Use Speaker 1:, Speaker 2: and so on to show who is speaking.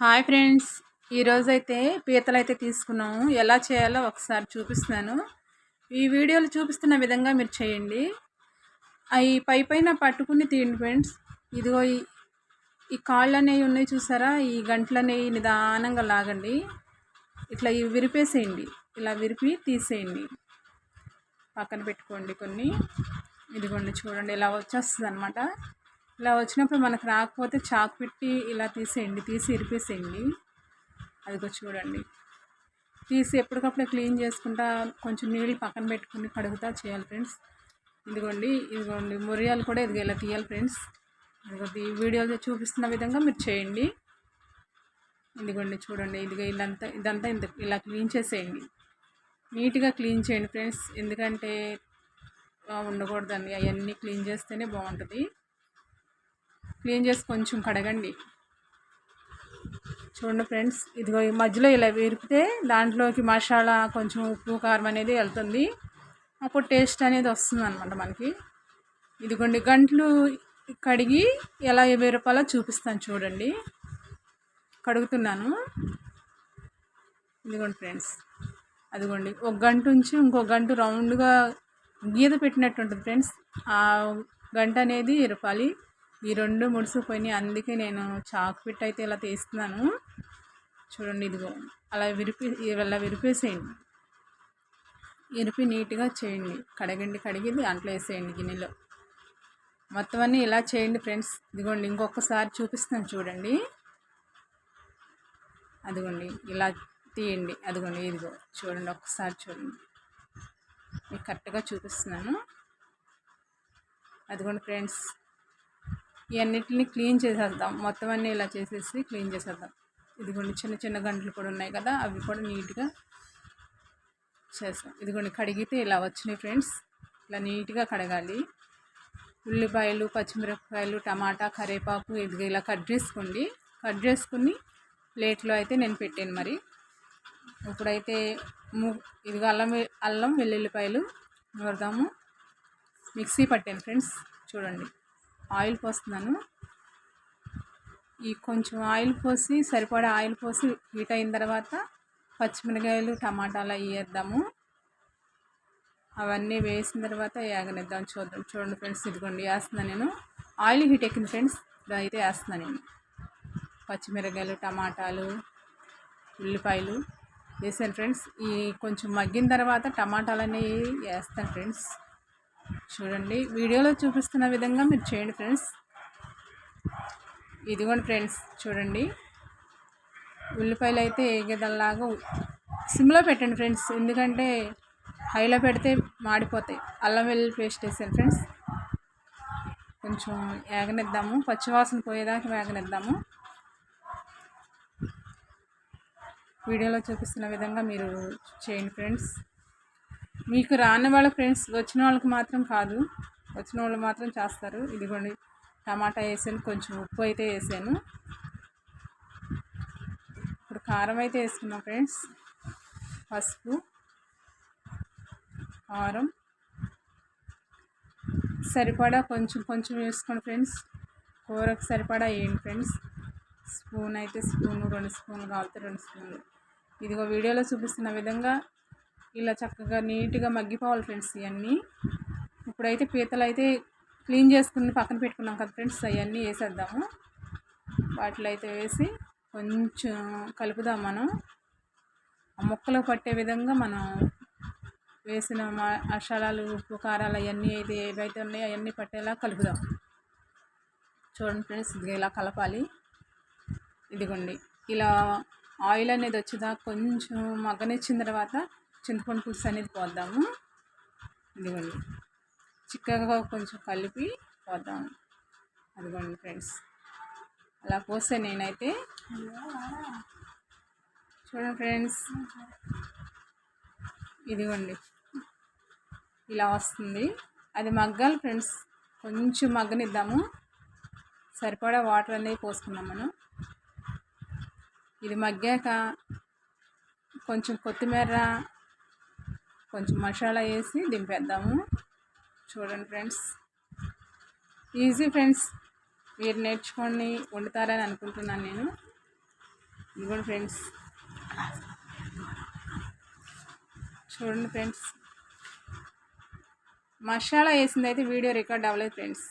Speaker 1: Hi friends. ఈరోజైతే పీతలు అయితే తీసుకున్నాము. ఎలా చేయాలో ఒకసారి చూపిస్తున్నాను. ఈ వీడియోలు చూపిస్తున్న విధంగా మీరు చేయండి. అవి పై పైన పట్టుకుని తీయండి ఫ్రెండ్స్. ఇదిగో ఈ ఈ కాళ్ళు అనేవి ఉన్నాయి చూసారా? ఈ గంటలు అనేవి నిదానంగా లాగండి. ఇట్లా ఇవి విరిపేసేయండి. ఇలా విరిపి తీసేయండి. పక్కన పెట్టుకోండి కొన్ని. ఇదిగోండి చూడండి ఇలా వచ్చేస్తుంది అనమాట ఇలా వచ్చినప్పుడు మనకు రాకపోతే చాకు పెట్టి ఇలా తీసేయండి తీసి ఇరిపేసేయండి. అదిగో చూడండి. తీసి ఎప్పటికప్పుడు క్లీన్ చేసుకుంటా కొంచెం నీళ్ళు పక్కన పెట్టుకుని కడుగుతా చేయాలి ఫ్రెండ్స్. ఇదిగోండి ఇదిగోండి. మురియాలు కూడా ఇదిగో ఇలా తీయాలి ఫ్రెండ్స్. ఇదిగో ఈ వీడియోలో చూపిస్తున్న విధంగా మీరు చేయండి. ఇదిగోండి చూడండి ఇదిగో ఇదంతా ఇదంతా ఇంత ఇలా క్లీన్ చేసేయండి. నీట్గా క్లీన్ చేయండి ఫ్రెండ్స్. ఎందుకంటే ఉండకూడదండి. అవన్నీ క్లీన్ చేస్తేనే బాగుంటుంది. క్లీన్ చేసి కొంచెం కడగండి. చూడండి ఫ్రెండ్స్ ఇదిగో ఈ మధ్యలో ఇలా విరిపితే దాంట్లోకి మసాలా కొంచెం ఉప్పు కారం అనేది వెళ్తుంది. అప్పుడు టేస్ట్ అనేది వస్తుంది అనమాట మనకి. ఇదిగోండి గంటలు కడిగి ఎలా విరపాలో చూపిస్తాను చూడండి. కడుగుతున్నాను. ఇదిగోండి ఫ్రెండ్స్ అదిగోండి ఒక గంట నుంచి ఇంకో గంట రౌండ్గా గీత పెట్టినట్టు ఉంటుంది ఫ్రెండ్స్. ఆ గంట అనేది ఇరపాలి ఈ రెండు ముడిసిపోయినాయి అందుకే నేను చాక్ పిట్ అయితే ఇలా తీస్తున్నాను. చూడండి ఇదిగో అలా విరిపి ఇలా విరిపేసేయండి. విరిపి నీట్గా చేయండి. కడగండి కడిగి దాంట్లో వేసేయండి గిన్నెలో. మొత్తం అన్నీ ఇలా చేయండి ఫ్రెండ్స్. ఇదిగోండి ఇంకొకసారి చూపిస్తాను చూడండి. అదిగోండి ఇలా తీయండి. అదిగోండి ఇదిగో చూడండి ఒక్కసారి చూడండి. మీకు కరెక్ట్గా చూపిస్తున్నాను. అదిగోండి ఫ్రెండ్స్ ఇవన్నిటిని క్లీన్ చేసేద్దాం. మొత్తం అన్నీ ఇలా చేసేసి క్లీన్ చేసేద్దాం. ఇదిగోండి చిన్న చిన్న గంటలు కూడా ఉన్నాయి కదా అవి కూడా నీట్గా చేస్తాం. ఇదిగోండి కడిగితే ఇలా వచ్చినాయి ఫ్రెండ్స్. ఇలా నీట్గా కడగాలి. ఉల్లిపాయలు పచ్చిమిరపకాయలు టమాటా కరివేపాకు ఇది ఇలా కట్ చేసుకోండి. కట్ చేసుకుని ప్లేట్లో అయితే నేను పెట్టాను మరి. ఇప్పుడైతే ము ఇదిగో అల్లం అల్లం వెల్లుల్లిపాయలు నూరుదాము. మిక్సీ పట్టాను ఫ్రెండ్స్. చూడండి. ఆయిల్ పోస్తున్నాను. ఈ కొంచెం ఆయిల్ పోసి సరిపడా ఆయిల్ పోసి హీట్ అయిన తర్వాత పచ్చిమిరకాయలు టమాటాలు అవి వేద్దాము. అవన్నీ వేసిన తర్వాత వేగనిద్దాం చూద్దాం. చూడండి ఫ్రెండ్స్ ఇదిగోండి వేస్తున్నాను నేను. ఆయిల్ హీట్ ఎక్కింది ఫ్రెండ్స్ అయితే వేస్తున్నాను నేను. పచ్చిమిరకాయలు టమాటాలు ఉల్లిపాయలు వేసాను ఫ్రెండ్స్. ఈ కొంచెం మగ్గిన తర్వాత టమాటాలు అనేవి వేస్తాను ఫ్రెండ్స్. చూడండి. వీడియోలో చూపిస్తున్న విధంగా మీరు చేయండి ఫ్రెండ్స్. ఇదిగోండి ఫ్రెండ్స్ చూడండి. ఉల్లిపాయలు అయితే ఏగేదల్లాగా సిమ్లో పెట్టండి ఫ్రెండ్స్. ఎందుకంటే హైలో పెడితే మాడిపోతాయి. అల్లం వెల్లుల్లి పేస్ట్ వేసాను ఫ్రెండ్స్. కొంచెం వేగనిద్దాము పచ్చివాసన పోయేదాకా వేగనిద్దాము వీడియోలో చూపిస్తున్న విధంగా మీరు చేయండి ఫ్రెండ్స్. మీకు రాని వాళ్ళ ఫ్రెండ్స్ వచ్చిన వాళ్ళకి మాత్రం కాదు. వచ్చిన వాళ్ళు మాత్రం చేస్తారు. ఇదిగోండి టమాటా వేసాను కొంచెం ఉప్పు అయితే వేసాను. ఇప్పుడు కారం అయితే వేసుకున్నాం ఫ్రెండ్స్ పసుపు కారం. సరిపడా కొంచెం కొంచెం వేసుకోండి ఫ్రెండ్స్ కూరకు సరిపడా వేయండి ఫ్రెండ్స్ స్పూన్ అయితే స్పూన్ రెండు స్పూన్లు కావాలి రెండు స్పూన్లు. ఇదిగో వీడియోలో చూపిస్తున్న విధంగా ఇలా చక్కగా నీట్గా మగ్గిపోవాలి ఫ్రెండ్స్ ఇవన్నీ ఇప్పుడైతే పీతలు అయితే క్లీన్ చేసుకుని పక్కన పెట్టుకున్నాం కదా ఫ్రెండ్స్ అవన్నీ వేసేద్దాము. వాటిలో అయితే వేసి కొంచెం కలుపుదాం మనం. ఆ ముక్కలు పట్టే విధంగా మనం వేసిన మసాలాలు ఉప్పు కారాలు అవన్నీ అయితే ఏవైతే ఉన్నాయో అవన్నీ పట్టేలా కలుపుదాం. చూడండి ఫ్రెండ్స్ ఇది ఇలా కలపాలి. ఇదిగోండి ఇలా ఆయిల్ అనేది వచ్చేదాకా కొంచెం మగ్గనిచ్చిన తర్వాత చింతపండు పులుసు అనేది పోద్దాము. ఇదిగోండి. చిక్కగా కొంచెం కలిపి పోద్దాము. అదిగోండి ఫ్రెండ్స్. అలా పోస్తే నేనైతే చూడండి ఫ్రెండ్స్. ఇదిగోండి. ఇలా వస్తుంది. అది మగ్గాలి ఫ్రెండ్స్. కొంచెం మగ్గనిద్దాము. సరిపడా వాటర్ అనేది పోసుకుందాం మనం. ఇది మగ్గాక కొంచెం కొత్తిమీర కొంచెం మసాలా వేసి దింపేద్దాము. చూడండి ఫ్రెండ్స్. Easy friends. మీరు నేర్చుకొని వండుతారని అనుకుంటున్నాను నేను. ఇదిగోండి ఫ్రెండ్స్. చూడండి ఫ్రెండ్స్. మసాలా వేసింది అయితే వీడియో రికార్డ్ అవ్వలేదు ఫ్రెండ్స్.